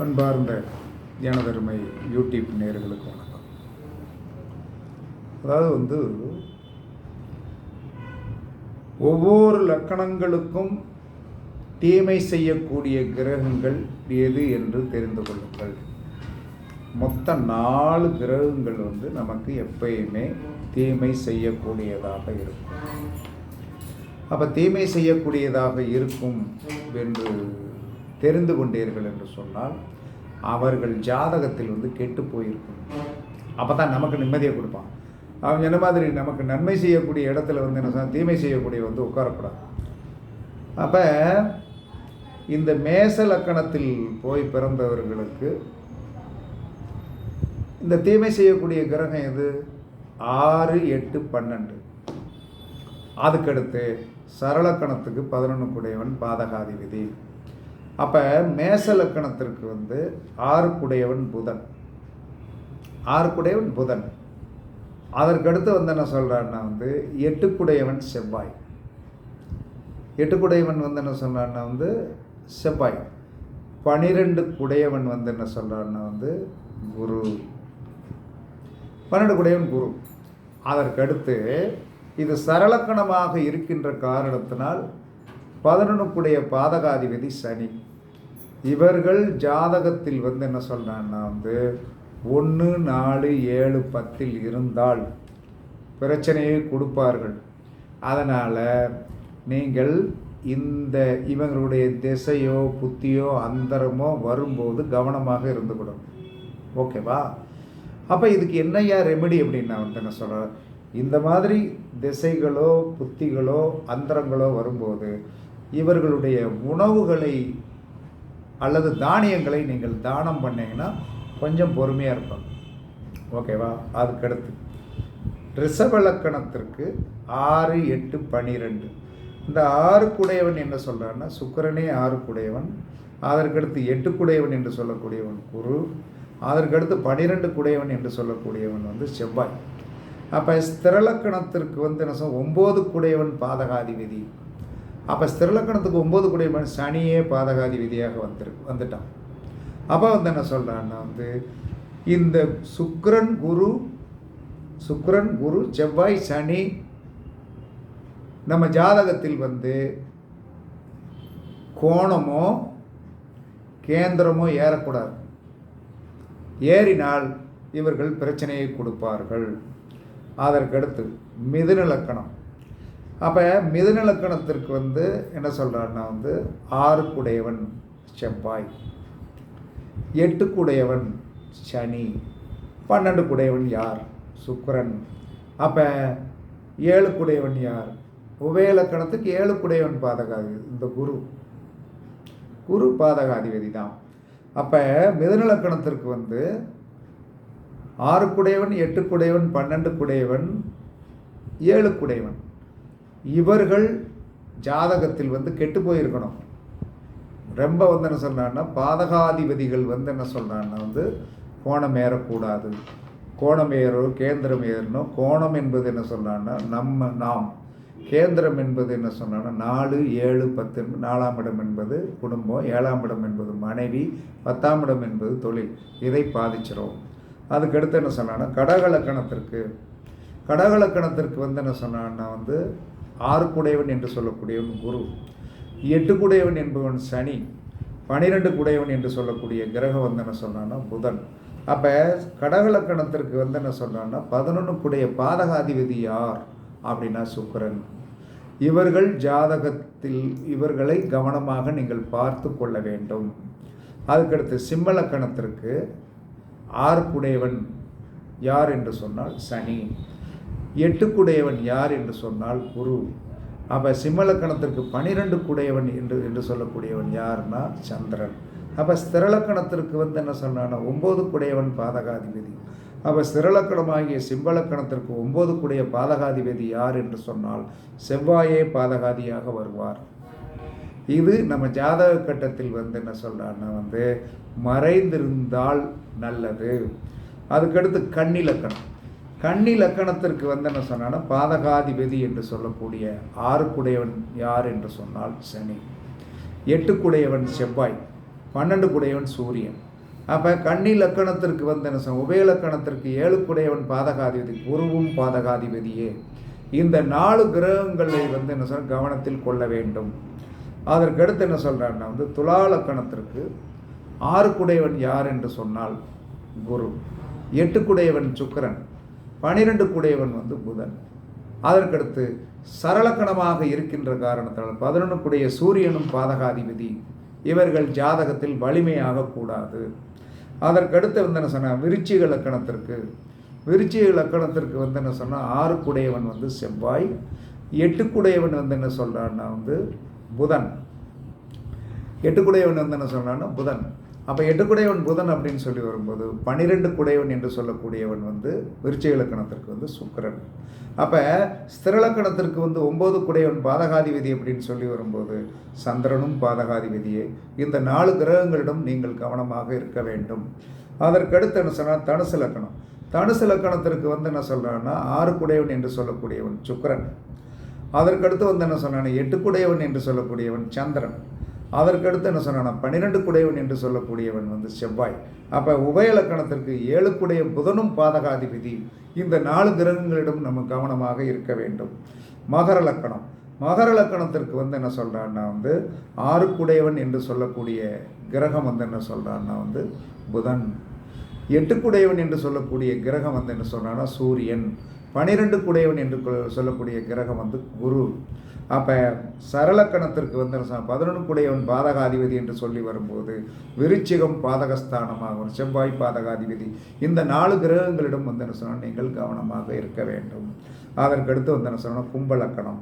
அன்பார்ந்த எனதருமை யூடியூப் நேர்களுக்கு வணக்கம். அதாவது வந்து ஒவ்வொரு லக்கணங்களுக்கும் தீமை செய்யக்கூடிய கிரகங்கள் எது என்று தெரிந்து கொள்ளுங்கள். மொத்த நாலு கிரகங்கள் வந்து நமக்கு எப்பயுமே தீமை செய்யக்கூடியதாக இருக்கும். அப்போ தீமை செய்யக்கூடியதாக இருக்கும் என்று தெரிந்து கொண்டீர்கள் என்று சொன்னால் அவர்கள் ஜாதகத்தில் வந்து கெட்டு போயிருக்கும். அப்போ தான் நமக்கு நிம்மதியை கொடுப்பான். அவன் என்ன மாதிரி நமக்கு நன்மை செய்யக்கூடிய இடத்துல வந்து என்ன சொன்னால் தீமை செய்யக்கூடிய வந்து உட்காரக்கூடாது. அப்போ இந்த மேச லக்கணத்தில் போய் பிறந்தவர்களுக்கு இந்த தீமை செய்யக்கூடிய கிரகம் எது? ஆறு எட்டு பன்னெண்டு. அதுக்கடுத்து சரளக்கணத்துக்கு பதினொன்று குடையவன் பாதகாதிபதி. அப்போ மேச லக்கணத்திற்கு வந்து ஆறு குடையவன் புதன். ஆறு குடையவன் புதன். அதற்கடுத்து வந்து என்ன சொல்கிறான்னா வந்து எட்டு குடையவன் செவ்வாய். எட்டுக்குடையவன் வந்து என்ன சொல்கிறான்னா வந்து செவ்வாய். பனிரெண்டு குடையவன் வந்து என்ன சொல்கிறான்னா வந்து குரு. பன்னெண்டு குடையவன் குரு. அதற்கடுத்து இது சரளக்கணமாக இருக்கின்ற காரணத்தினால் பதினொன்றுக்குடைய பாதகாதிபதி சனி. இவர்கள் ஜாதகத்தில் வந்து என்ன சொல்கிறாங்கன்னா வந்து ஒன்று நாலு ஏழு பத்தில் இருந்தால் பிரச்சனையை கொடுப்பார்கள். அதனால் நீங்கள் இந்த இவங்களுடைய திசையோ புத்தியோ அந்தரமோ வரும்போது கவனமாக இருந்துவிடும் ஓகேவா? அப்போ இதுக்கு என்னையா ரெமெடி அப்படின்னு நான் வந்து என்ன சொல்கிறேன் இந்த மாதிரி திசைகளோ புத்திகளோ அந்தரங்களோ வரும்போது இவர்களுடைய உணவுகளை அல்லது தானியங்களை நீங்கள் தானம் பண்ணிங்கன்னா கொஞ்சம் பொறுமையாக இருப்பாங்க. ஓகேவா? அதுக்கடுத்து. ரிஷபலக்கணத்திற்கு ஆறு எட்டு பனிரெண்டு. இந்த ஆறு குடையவன் என்ன சொல்கிறான்னா சுக்கிரனே ஆறு குடையவன் அதற்கடுத்து எட்டு குடையவன் என்று சொல்லக்கூடியவன் குரு அதற்கடுத்து பனிரெண்டு குடையவன் என்று சொல்லக்கூடியவன் வந்து செவ்வாய். அப்போ ஸ்திரலக்கணத்திற்கு வந்து என்ன சொல் ஒம்பது குடையவன் பாதகாதிபதி. அப்போ ஸ்திரலக்கணத்துக்கு ஒம்பது குடையவன் சனியே பாதகாதிபதியாக வந்துரு வந்துட்டான். அப்போ வந்து என்ன சொல்கிறான்னா வந்து இந்த சுக்ரன் குரு சுக்ரன் குரு செவ்வாய் சனி நம்ம ஜாதகத்தில் வந்து கோணமோ கேந்திரமோ ஏறக்கூடாது. ஏறினால் இவர்கள் பிரச்சனையை கொடுப்பார்கள். அதற்கடுத்து மிதுன லக்கணம். அப்போ மிதுநலக்கணத்திற்கு வந்து என்ன சொல்கிறாருன்னா வந்து ஆறு குடையவன் செவ்வாய் எட்டு குடையவன் சனி பன்னெண்டு குடையவன் யார்? சுக்கரன். அப்போ ஏழு குடையவன் யார்? உபயலக்கணத்துக்கு ஏழு குடையவன் பாதகாதி இந்த குரு. குரு பாதகாதிபதி தான். அப்போ மிதனலக்கணத்திற்கு வந்து ஆறு குடையவன் எட்டு குடையவன் பன்னெண்டு குடையவன் ஏழு குடையவன் இவர்கள் ஜாதகத்தில் வந்து கெட்டு போயிருக்கணும். ரொம்ப வந்து என்ன சொல்கிறான்னா பாதகாதிபதிகள் வந்து என்ன சொல்கிறான்னா வந்து கோணம் ஏறக்கூடாது. கோணம் ஏறோ கேந்திரம் ஏறணும் கோணம் என்பது என்ன சொல்கிறான்னா நம்ம நாம். கேந்திரம் என்பது என்ன சொன்னான்னா நாலு ஏழு பத்து நாலாம் இடம் என்பது குடும்பம் ஏழாம் இடம் என்பது மனைவி பத்தாம் இடம் என்பது தொழில். இதை பாதிச்சிடும் அதுக்கடுத்து என்ன சொன்னான்னா கடகலக்கணத்திற்கு. கடகலக்கணத்திற்கு வந்து என்ன சொன்னான்னா வந்து ஆறு குடையவன் என்று சொல்லக்கூடியவன் குரு எட்டு குடையவன் என்பவன் சனி பனிரெண்டு குடையவன் என்று சொல்லக்கூடிய கிரகம் வந்து என்ன சொன்னான்னா புதன். அப்போ கடகலக்கணத்திற்கு வந்து என்ன சொன்னான்னா பதினொன்று குடைய பாதகாதிபதி யார் அப்படின்னா சுக்கரன். இவர்கள் ஜாதகத்தில் இவர்களை கவனமாக நீங்கள் பார்த்து கொள்ள வேண்டும். அதுக்கடுத்து சிம்மலக்கணத்திற்கு ஆறுக்குடையவன் யார் என்று சொன்னால் சனி. எட்டுக்குடையவன் யார் என்று சொன்னால் குரு. அப்போ சிம்மலக்கணத்திற்கு பனிரெண்டு குடையவன் என்று என்று சொல்லக்கூடியவன் யாருன்னா சந்திரன். அப்போ ஸ்திரலக்கணத்திற்கு வந்து என்ன சொன்னான்னா ஒம்பது குடையவன் பாதகாதிபதி. அப்போ ஸ்திரலக்கணமாகிய சிம்பலக்கணத்திற்கு ஒம்பது குடைய பாதகாதிபதி யார் என்று சொன்னால் செவ்வாயே பாதகாதியாக வருவார். இது நம்ம ஜாதக கட்டத்தில் வந்து என்ன சொல்கிறான்னா வந்து மறைந்திருந்தால் நல்லது. அதுக்கடுத்து கண்ணிலக்கணம் கன்னி லக்கணத்திற்கு வந்து என்ன சொன்னான்னா பாதகாதிபதி என்று சொல்லக்கூடிய ஆறு குடையவன் யார் என்று சொன்னால் சனி. எட்டு குடையவன் செவ்வாய் பன்னெண்டு குடையவன் சூரியன். அப்போ கன்னி லக்கணத்திற்கு வந்து என்ன சொல்ல உபய லக்கணத்திற்கு ஏழு குடையவன் பாதகாதிபதி குருவும் பாதகாதிபதியே. இந்த நாலு கிரகங்களை வந்து என்ன சொன்ன கவனத்தில் கொள்ள வேண்டும். அதற்கடுத்து என்ன சொல்கிறான்னா வந்து துலா லக்கணத்திற்கு ஆறு குடையவன் யார் என்று சொன்னால் குரு. எட்டு குடையவன் பனிரெண்டு குடையவன் வந்து புதன். அதற்கடுத்து சரளக்கணமாக இருக்கின்ற காரணத்தால் பதினொன்றுக்குடைய சூரியனும் பாதகாதிபதி. இவர்கள் ஜாதகத்தில் வலிமையாக கூடாது. அதற்கடுத்து வந்து என்ன சொன்னால் விருச்சிக லக்கணத்திற்கு. விருச்சிக லக்கணத்திற்கு வந்து என்ன சொன்னால் ஆறுக்குடையவன் வந்து செவ்வாய் எட்டுக்குடையவன் வந்து என்ன சொல்கிறான்னா வந்து புதன். எட்டுக்குடையவன் வந்து என்ன சொல்கிறான்னா புதன். அப்போ எட்டு குடையவன் புதன் அப்படின்னு சொல்லி வரும்போது பனிரெண்டு குடையவன் என்று சொல்லக்கூடியவன் வந்து விருச்சிக இலக்கணத்திற்கு வந்து சுக்கரன். அப்போ ஸ்திரலக்கணத்திற்கு வந்து ஒம்பது குடையவன் பாதகாதிபதி அப்படின்னு சொல்லி வரும்போது சந்திரனும் பாதகாதிபதியே. இந்த நாலு கிரகங்களிடம் நீங்கள் கவனமாக இருக்க வேண்டும். அதற்கடுத்து என்ன சொன்னால் தனுசு லக்கணம் தனுசு லக்கணத்திற்கு வந்து என்ன சொல்கிறான்னா ஆறு குடையவன் என்று சொல்லக்கூடியவன் சுக்கரன். அதற்கடுத்து வந்து என்ன சொன்னான் எட்டு குடையவன் என்று சொல்லக்கூடியவன் சந்திரன். அதற்கடுத்து என்ன சொன்னான் பன்னிரெண்டு குடையவன் என்று சொல்லக்கூடியவன் வந்து செவ்வாய். அப்போ உபயலக்கணத்திற்கு ஏழு குடைய புதனும் பாதகாதிபதி. இந்த நாலு கிரகங்களிடம் நம்ம கவனமாக இருக்க வேண்டும். மகர லக்கணம். மகர லக்கணத்திற்கு வந்து என்ன சொல்கிறான்னா வந்து ஆறுக்குடையவன் என்று சொல்லக்கூடிய கிரகம் வந்து என்ன சொல்கிறான்னா வந்து புதன். எட்டுக்குடையவன் என்று சொல்லக்கூடிய கிரகம் வந்து என்ன சொல்கிறான்னா சூரியன். பனிரெண்டு குடையவன் என்று கொ- சொல்லக்கூடிய கிரகம் வந்து குரு. அப்போ சரளக்கணத்திற்கு வந்து பதினொன்று குடையவன் பாதகாதிபதி என்று சொல்லி வரும்போது விருச்சிகம் பாதகஸ்தானமாகும் செவ்வாய் பாதகாதிபதி. இந்த நாலு கிரகங்களிடம் வந்து என்ன சொன்னால் நீங்கள் கவனமாக இருக்க வேண்டும். அதற்கடுத்து வந்து என்ன சொன்னால் கும்பலக்கணம்.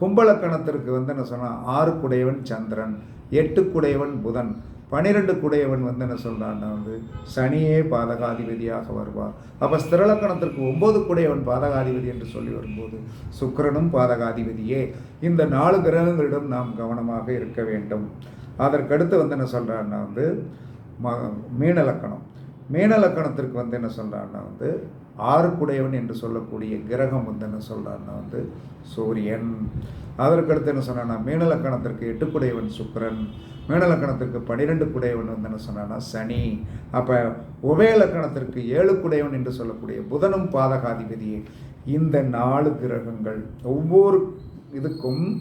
கும்பலக்கணத்திற்கு வந்து என்ன சொன்னால் ஆறு குடையவன் சந்திரன் எட்டு குடையவன் புதன். பனிரெண்டு குடையவன் வந்து என்ன சொல்கிறான்னா வந்து சனியே பாதகாதிபதியாக வருவார். அப்போ ஸ்திரலக்கணத்திற்கு ஒம்பது குடையவன் பாதகாதிபதி என்று சொல்லி வரும்போது சுக்கிரனும் பாதகாதிபதியே. இந்த நாலு கிரகங்களிடம் நாம் கவனமாக இருக்க வேண்டும். அதற்கடுத்து வந்து என்ன சொல்கிறான்னா வந்து ம மீனலக்கணம். மீனலக்கணத்திற்கு வந்து என்ன சொல்கிறான்னா வந்து ஆறுக்குடையவன் என்று சொல்லக்கூடிய கிரகம் வந்து என்ன சொல்கிறான்னா வந்து சூரியன். அதற்கடுத்து என்ன சொன்னான்னா மீனலக்கணத்திற்கு எட்டு குடையவன் மீனலக்கணத்திற்கு பனிரெண்டு குடையவன் வந்து என்ன சொன்னான்னா சனி. அப்போ உபயலக்கணத்திற்கு ஏழு குடையவன் என்று சொல்லக்கூடிய புதனும் பாதகாதிபதி. இந்த நாலு கிரகங்கள் ஒவ்வொரு இதுக்கும்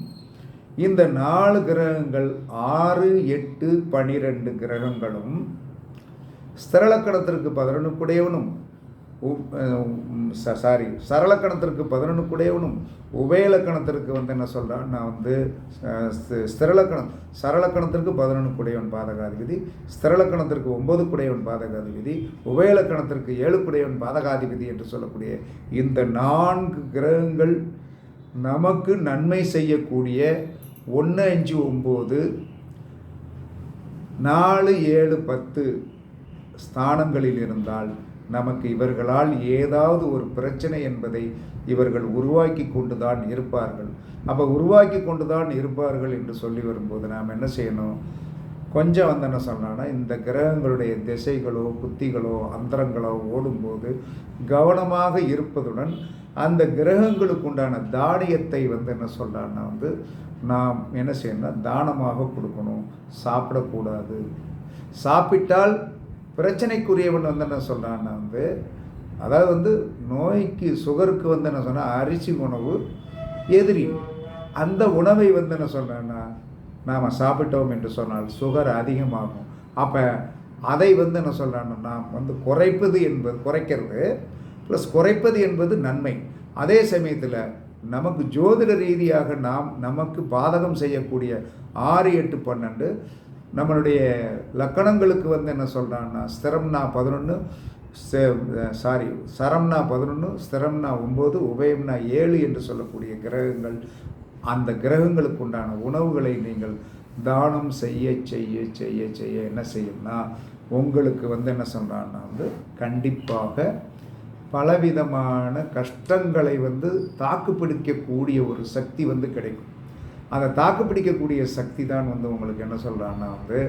இந்த நாலு கிரகங்கள் ஆறு எட்டு பனிரெண்டு கிரகங்களும் ஸ்திரலக்கணத்திற்கு பதினொன்று குடையவனும் சாரி சரளக்கணத்திற்கு பதினொன்று குடையவனும் உபயலக்கணத்திற்கு வந்து என்ன சொல்கிறான் நான் வந்து ஸ்திரலக்கணம் சரளக்கணத்திற்கு பதினொன்று குடையவன் பாதகாதிபதி ஸ்திரலக்கணத்திற்கு ஒன்பது குடையவன் பாதகாதிபதி உபயலக்கணத்திற்கு ஏழு குடையவன் பாதகாதிபதி என்று சொல்லக்கூடிய இந்த நான்கு கிரகங்கள் நமக்கு நன்மை செய்யக்கூடிய ஒன்று அஞ்சு ஒம்பது நாலு ஏழு பத்து ஸ்தானங்களில் இருந்தால் நமக்கு இவர்களால் ஏதாவது ஒரு பிரச்சனை என்பதை இவர்கள் உருவாக்கி கொண்டு தான் இருப்பார்கள். அப்போ உருவாக்கி கொண்டு தான் இருப்பார்கள் என்று சொல்லி வரும்போது நாம் என்ன செய்யணும்? கொஞ்சம் வந்து என்ன சொன்னான்னா இந்த கிரகங்களுடைய திசைகளோ புத்திகளோ அந்தரங்களோ ஓடும்போது கவனமாக இருப்பதுடன் அந்த கிரகங்களுக்கு உண்டான தானியத்தை வந்து என்ன சொல்கிறான்னா வந்து நாம் என்ன செய்யணும்னா தானமாக கொடுக்கணும். சாப்பிடக்கூடாது. சாப்பிட்டால் பிரச்சனைக்குரியவன் வந்து என்ன சொல்கிறான்னா வந்து அதாவது வந்து நோய்க்கு சுகருக்கு வந்து என்ன சொன்னால் அரிசி உணவு எதிரி. அந்த உணவை வந்து என்ன சொல்கிறேன்னா நாம் சாப்பிட்டோம் என்று சொன்னால் சுகர் அதிகமாகும். அப்போ அதை வந்து என்ன சொல்கிறான்னா நாம் வந்து குறைப்பது என்பது குறைக்கிறது ப்ளஸ் குறைப்பது என்பது நன்மை. அதே சமயத்தில் நமக்கு ஜோதிட ரீதியாக நாம் நமக்கு பாதகம் செய்யக்கூடிய ஆறு எட்டு பன்னெண்டு நம்மளுடைய லக்கணங்களுக்கு வந்து என்ன சொல்கிறான்னா ஸ்திரம்னா பதினொன்று சாரி சரம்னா பதினொன்று ஸ்திரம்னா ஒம்பது உபயம்னா ஏழு என்று சொல்லக்கூடிய கிரகங்கள் அந்த கிரகங்களுக்கு உண்டான உணவுகளை நீங்கள் தானம் செய்ய செய்ய செய்ய செய்ய என்ன செய்யும்னா உங்களுக்கு வந்து என்ன சொல்கிறான்னா வந்து கண்டிப்பாக பலவிதமான கஷ்டங்களை வந்து தாக்குப்பிடிக்கக்கூடிய ஒரு சக்தி வந்து கிடைக்கும். அந்த தாக்குப்பிடிக்கக்கூடிய சக்தி தான் வந்து உங்களுக்கு என்ன சொல்கிறான்னா வந்து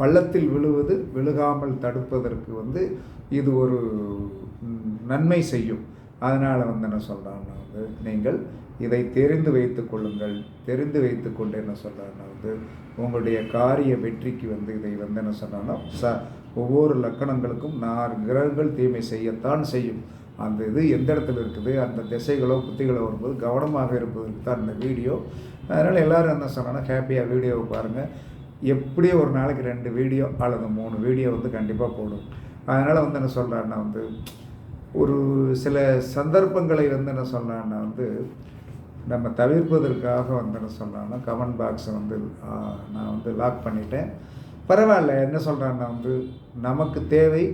பள்ளத்தில் விழுவது விழுகாமல் தடுப்பதற்கு வந்து இது ஒரு நன்மை செய்யும். அதனால் வந்து என்ன சொல்கிறான்னா வந்து நீங்கள் இதை தெரிந்து வைத்து கொள்ளுங்கள். தெரிந்து வைத்து கொண்டு என்ன சொல்கிறாருன்னா வந்து உங்களுடைய காரிய வெற்றிக்கு வந்து இதை வந்து என்ன சொல்கிறாங்கன்னா ச ஒவ்வொரு லக்கணங்களுக்கும் நார் கிரகங்கள் தீமை செய்யத்தான் செய்யும். அந்த இது எந்த இடத்துல இருக்குது? அந்த திசைகளோ புத்திகளோ வரும்போது கவனமாக இருப்பதற்கு தான் இந்த வீடியோ அதனால் எல்லோரும் என்ன சொன்னாங்கன்னா ஹாப்பியாக வீடியோவை பாருங்கள் எப்படியும் ஒரு நாளைக்கு ரெண்டு வீடியோ அல்லது மூணு வீடியோ வந்து கண்டிப்பாக போடும். அதனால் வந்து என்ன சொல்கிறாருன்னா வந்து ஒரு சில சந்தர்ப்பங்களை வந்து என்ன சொல்கிறான்னா வந்து நம்ம தவிர்ப்பதற்காக வந்து என்ன சொல்கிறான்னா கமெண்ட் பாக்ஸை வந்து நான் வந்து லாக் பண்ணிட்டேன். பரவாயில்ல. என்ன சொல்கிறான்னா வந்து நமக்கு தேவை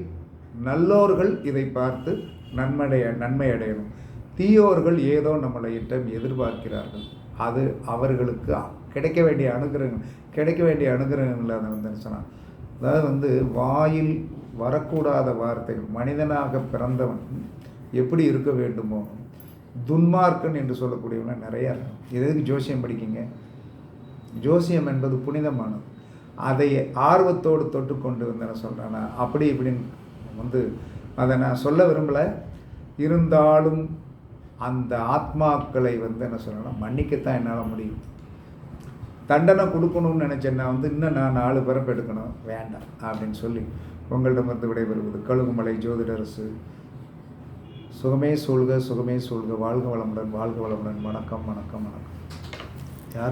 நல்லோர்கள் இதை பார்த்து நன்மடைய நன்மை அடையணும் தீயோர்கள் ஏதோ நம்மளை இட்டம் எதிர்பார்க்கிறார்கள். அது அவர்களுக்கு கிடைக்க வேண்டிய அனுகிரகம் கிடைக்க வேண்டிய அனுகிரகங்கள் அதை வந்து சொன்னான் அதாவது வந்து வாயில் வரக்கூடாத வார்த்தைகள் மனிதனாக பிறந்தவன் எப்படி இருக்க வேண்டுமோ துன்மார்க்கன் என்று சொல்லக்கூடியவன நிறையா இருக்கும் எதுக்கு ஜோசியம் படிக்கிங்க? ஜோசியம் என்பது புனிதமானது. அதை ஆர்வத்தோடு தொட்டுக்கொண்டு வந்து என்ன சொல்கிறேன்னா அப்படி இப்படின்னு வந்து அதை நான் சொல்ல விரும்பலை. இருந்தாலும் அந்த ஆத்மாக்களை வந்து என்ன சொல்லணும்னா மன்னிக்கத்தான் என்னால் முடியும். தண்டனை கொடுக்கணும்னு நினச்சேன்னா வந்து இன்னும் நான் நாலு பிறப்பு எடுக்கணும். வேண்டாம் அப்படின்னு சொல்லி உங்களிடமிருந்து விடைபெறுவது. கழுகுமலை ஜோதிடரசு. சுகமே சூழ்க சுகமே சூழ்க. வாழ்க வளமுடன் வாழ்க வளமுடன். வணக்கம் வணக்கம் வணக்கம்.